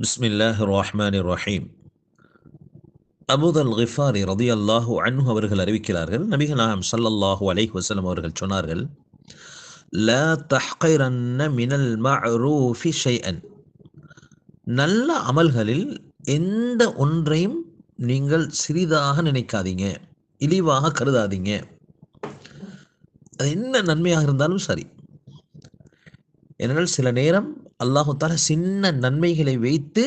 بسم الله الرحمن الرحيم அபுதல் கிஃபாரி ரதி அல்லாஹு அன்ஹு அவர்கள் அறிவிக்கிறார்கள் நபிகள் நாயம் ஸல்லல்லாஹு அலைஹி வஸல்லம் அவர்கள் சொன்னார்கள் லா தஹ்கைரன்ன மினல் மஅரூஃபி ஷைஅன் நல்ல அமல்களில் எந்த ஒன்றையும் நீங்கள் சிறிதாக நினைக்காதீங்க இழிவாக கருதாதீங்க அது என்ன நன்மையாக இருந்தாலும் சரி ஏனென்றால் சில நேரம் அல்லாஹு தால சின்ன நன்மைகளை வைத்து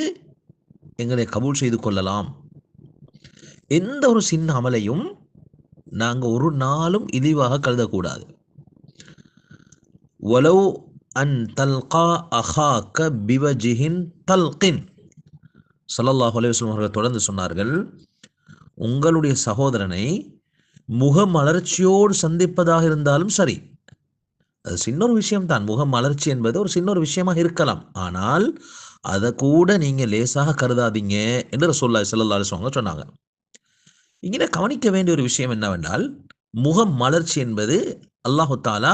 எங்களை கபூல் செய்து கொள்ளலாம். எந்த ஒரு சின்ன அமலையும் நாங்கள் ஒரு நாளும் இழிவாக கருதக்கூடாது. ஒலவ் அன் தல்கா அஹாக்க பிவஜிஹின் தல்கின். சல்லல்லாஹு அலைஹி அவர்கள் தொடர்ந்து சொன்னார்கள் உங்களுடைய சகோதரனை முகமலர்ச்சியோடு சந்திப்பதாக இருந்தாலும் சரி அது சின்ன ஒரு விஷயம்தான். முகம் மலர்ச்சி என்பது ஒரு சின்ன ஒரு விஷயமாக இருக்கலாம். ஆனால் அதை கூட நீங்கள் லேசாக கருதாதீங்க என்று சொல்லா சல்லா அலிஸ்வாங்க சொன்னாங்க. இங்கே கவனிக்க வேண்டிய ஒரு விஷயம் என்னவென்றால் முகம் மலர்ச்சி என்பது அல்லாஹு தாலா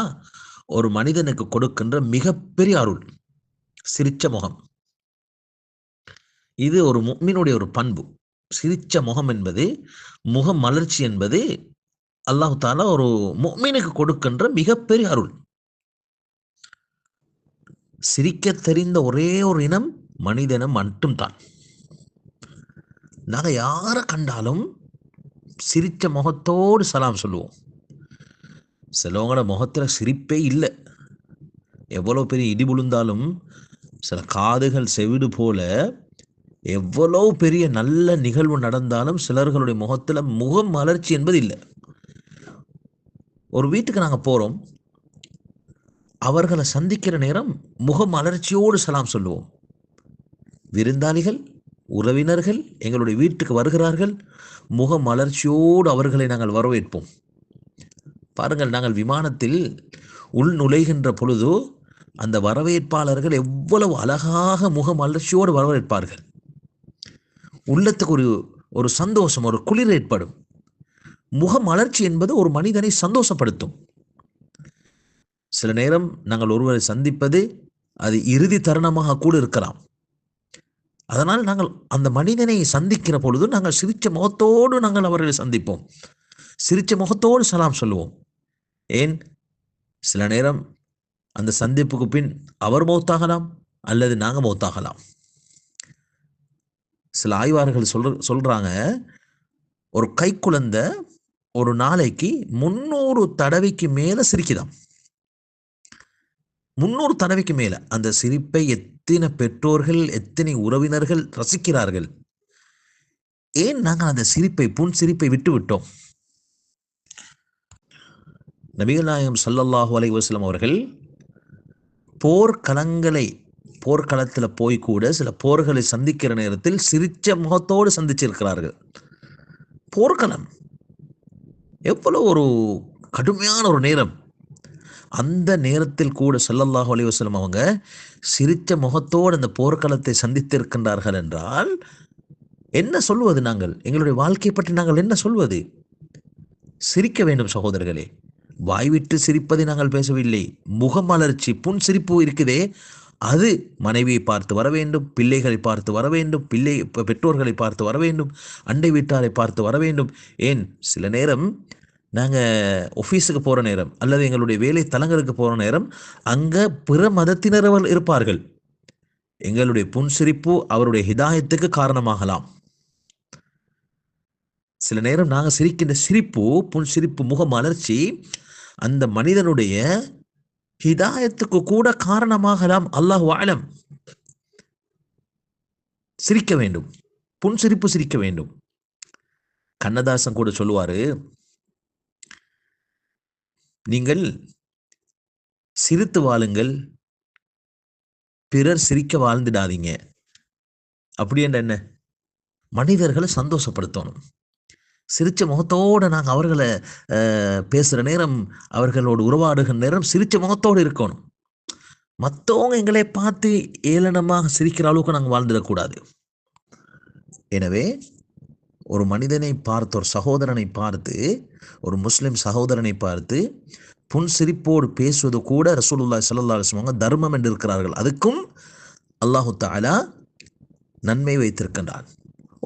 ஒரு மனிதனுக்கு கொடுக்கின்ற மிகப்பெரிய அருள். சிரிச்ச முகம். இது ஒரு முக்மினுடைய ஒரு பண்பு. சிரிச்ச முகம் என்பது முகம் மலர்ச்சி என்பது அல்லாஹு தாலா ஒரு முக்மீனுக்கு கொடுக்கின்ற மிகப்பெரிய அருள். சிரிக்க தெரிந்த ஒரே ஒரு இனம் மனிதனம் மட்டும்தான். நாங்கள் யாரை கண்டாலும் சிரித்த முகத்தோடு சலாம் சொல்லுவோம். சிலவங்களோட முகத்தில் சிரிப்பே இல்லை. எவ்வளோ பெரிய இடி விழுந்தாலும் சில காதுகள் செவிடு போல எவ்வளோ பெரிய நல்ல நிகழ்வு நடந்தாலும் சிலர்களுடைய முகத்தில் முகம் மலர்ச்சி என்பது இல்லை. ஒரு வீட்டுக்கு நாங்கள் போகிறோம் அவர்களை சந்திக்கிற நேரம் முக மலர்ச்சியோடு சலாம் சொல்லுவோம். விருந்தாளிகள் உறவினர்கள் எங்களுடைய வீட்டுக்கு வருகிறார்கள். முக மலர்ச்சியோடு அவர்களை நாங்கள் வரவேற்போம். பாருங்கள் நாங்கள் விமானத்தில் உள் நுழைகின்ற பொழுது அந்த வரவேற்பாளர்கள் எவ்வளவு அழகாக முக மலர்ச்சியோடு வரவேற்பார்கள். உள்ளத்துக்கு ஒரு ஒரு சந்தோஷம் ஒரு குளிர் ஏற்படும். முக மலர்ச்சி என்பது ஒரு மனிதனை சந்தோஷப்படுத்தும். சில நேரம் நாங்கள் ஒருவரை சந்திப்பது அது இறுதி தருணமாக கூட இருக்கலாம். அதனால் நாங்கள் அந்த மனிதனை சந்திக்கிற பொழுது நாங்கள் சிரிச்ச முகத்தோடு நாங்கள் அவர்களை சந்திப்போம். சிரிச்ச முகத்தோடு சலாம் சொல்லுவோம். ஏன்? சில நேரம் அந்த சந்திப்புக்கு பின் அவர் மௌத்தாகலாம் அல்லது நாங்கள் மௌத்தாகலாம். சில ஆய்வாளர்கள் சொல்ற சொல்றாங்க ஒரு கை குழந்தை ஒரு நாளைக்கு முன்னூறு தடவைக்கு மேலே சிரிக்குதான் முன்னூறு தடவைக்கு மேல அந்த சிரிப்பை எத்தனை பெற்றோர்கள் எத்தனை உறவினர்கள் ரசிக்கிறார்கள்? ஏன் நாங்கள் அந்த சிரிப்பை புன் சிரிப்பை விட்டு விட்டோம்? நபிகள் நாயகம் சல்லல்லாஹு அலைவாஸ்லம் அவர்கள் போர்க்களங்களை போர்க்களத்தில் போய் கூட சில போர்களை சந்திக்கிற நேரத்தில் சிரிச்ச முகத்தோடு சந்திச்சிருக்கிறார்கள். போர்க்களம் எவ்வளவு ஒரு கடுமையான ஒரு நேரம். அந்த நேரத்தில் கூட சல்லல்லாஹு அலி அவங்க சிரித்த முகத்தோடு அந்த போர்க்களத்தை சந்தித்திருக்கின்றார்கள் என்றால் என்ன சொல்வது நாங்கள்? எங்களுடைய வாழ்க்கையை பற்றி நாங்கள் என்ன சொல்வது? சிரிக்க வேண்டும் சகோதரர்களே. வாய்விட்டு சிரிப்பதை நாங்கள் பேசவில்லை. முகமலர்ச்சி புன் சிரிப்பு இருக்குதே. அது மனைவியை பார்த்து வர வேண்டும் பிள்ளைகளை பார்த்து வர வேண்டும் பிள்ளை பெற்றோர்களை பார்த்து வர வேண்டும் அண்டை வீட்டாரை பார்த்து வர வேண்டும். ஏன்? சில நேரம் நாங்கள் ஆஃபீஸுக்கு போகிற நேரம் அல்லது எங்களுடைய வேலை தலங்களுக்கு போகிற நேரம் அங்கே பிற மதத்தினரவர்கள் இருப்பார்கள். எங்களுடைய புன்சிரிப்பு அவருடைய ஹிதாயத்துக்கு காரணமாகலாம். சில நேரம் நாங்கள் சிரிக்கின்ற சிரிப்பு புன்சிரிப்பு முக மலர்ச்சி அந்த மனிதனுடைய ஹிதாயத்துக்கு கூட காரணமாகலாம். அல்லாஹ் வாழம் சிரிக்க வேண்டும். புன்சிரிப்பு சிரிக்க வேண்டும். கண்ணதாசன் கூட சொல்லுவாரு நீங்கள் சிரித்து வாழுங்கள். பிறர் சிரிக்க வாழ்ந்துடாதீங்க. அப்படி என்ற என்ன? மனிதர்களை சந்தோஷப்படுத்தணும். சிரிச்ச முகத்தோடு நாங்கள் அவர்களை பேசுகிற நேரம் அவர்களோடு உறவாடுகிற நேரம் சிரித்த முகத்தோடு இருக்கணும். மற்றவங்க எங்களை பார்த்து ஏளனமாக சிரிக்கிற அளவுக்கு நாங்கள் வாழ்ந்துடக்கூடாது. எனவே ஒரு மனிதனை பார்த்து ஒரு சகோதரனை பார்த்து ஒரு முஸ்லிம் சகோதரனை பார்த்து புன்சிரிப்போடு பேசுவது கூட ரசூலுல்லா சல்லா அலைஹி தர்மம் என்று இருக்கிறார்கள் அதுக்கும் அல்லாஹு தாலா நன்மை வைத்திருக்கின்றான்.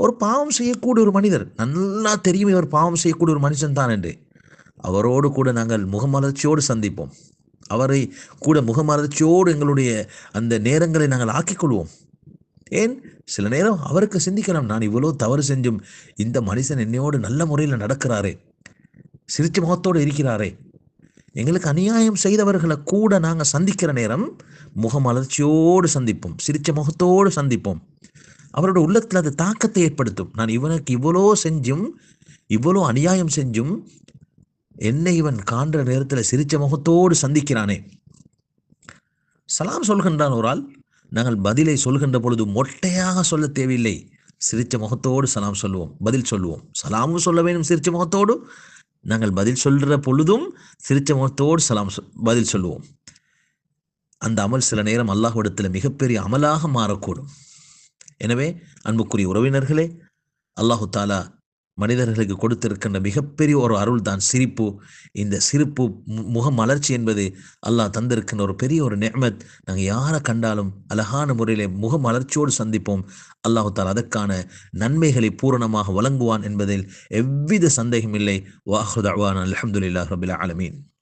ஒரு பாவம் செய்யக்கூடிய ஒரு மனிதர் நல்லா தெரியும் இவர் பாவம் செய்யக்கூடிய ஒரு மனுஷன் தான் என்று. அவரோடு கூட நாங்கள் முகமலர்ச்சியோடு சந்திப்போம். அவரை கூட முகமலர்ச்சியோடு எங்களுடைய அந்த நேரங்களை நாங்கள் ஆக்கிக்கொள்வோம் ஏன்? சில நேரம் அவருக்கு சிந்திக்கலாம் நான் இவ்வளோ தவறு செஞ்சும் இந்த மனுஷன் என்னையோடு நல்ல முறையில் நடக்கிறாரே. சிரிச்ச முகத்தோடு இருக்கிறாரே. எங்களுக்கு அநியாயம் செய்தவர்களை கூட நாங்கள் சந்திக்கிற நேரம் முகமலர்ச்சியோடு சந்திப்போம். சிரிச்ச முகத்தோடு சந்திப்போம். அவரோட உள்ளத்தில் அது தாக்கத்தை ஏற்படுத்தும். நான் இவனுக்கு இவ்வளோ செஞ்சும் இவ்வளோ அநியாயம் செஞ்சும் என்னை இவன் காண்ற நேரத்தில் சிரிச்ச முகத்தோடு சந்திக்கிறானே. சலாம் சொல்கின்றான் ஒரு ஆள் நாங்கள் பதிலை சொல்கின்ற பொழுது மொட்டையாக சொல்ல தேவையில்லை. சிரிச்ச முகத்தோடு சலாம் சொல்லுவோம். பதில் சொல்லுவோம். சலாமும் சொல்ல வேண்டும் சிரிச்ச முகத்தோடு. நாங்கள் பதில் சொல்கிற பொழுதும் சிரிச்ச முகத்தோடு சலாம் சொல் பதில் சொல்லுவோம். அந்த அமல் சில நேரம் அல்லாஹ்விடத்தில் மிகப்பெரிய அமலாக மாறக்கூடும். எனவே அன்புக்குரிய உறவினர்களே அல்லாஹு தாலா மனிதர்களுக்கு கொடுத்திருக்கின்ற மிகப்பெரிய ஒரு அருள் தான் சிரிப்பு. இந்த சிரிப்பு மு- முக மலர்ச்சி என்பது அல்லாஹ் தந்திருக்கின்ற ஒரு பெரிய ஒரு நெமத் நாங்கள் யாரை கண்டாலும் அழகான முறையிலே முக மலர்ச்சியோடு சந்திப்போம். அல்லாஹு தாலா அதற்கான நன்மைகளை பூரணமாக வழங்குவான் என்பதில் எவ்வித சந்தேகமில்லை வாஹுதாவான் அலமதுல்லா ரபில் ஆலமீன்.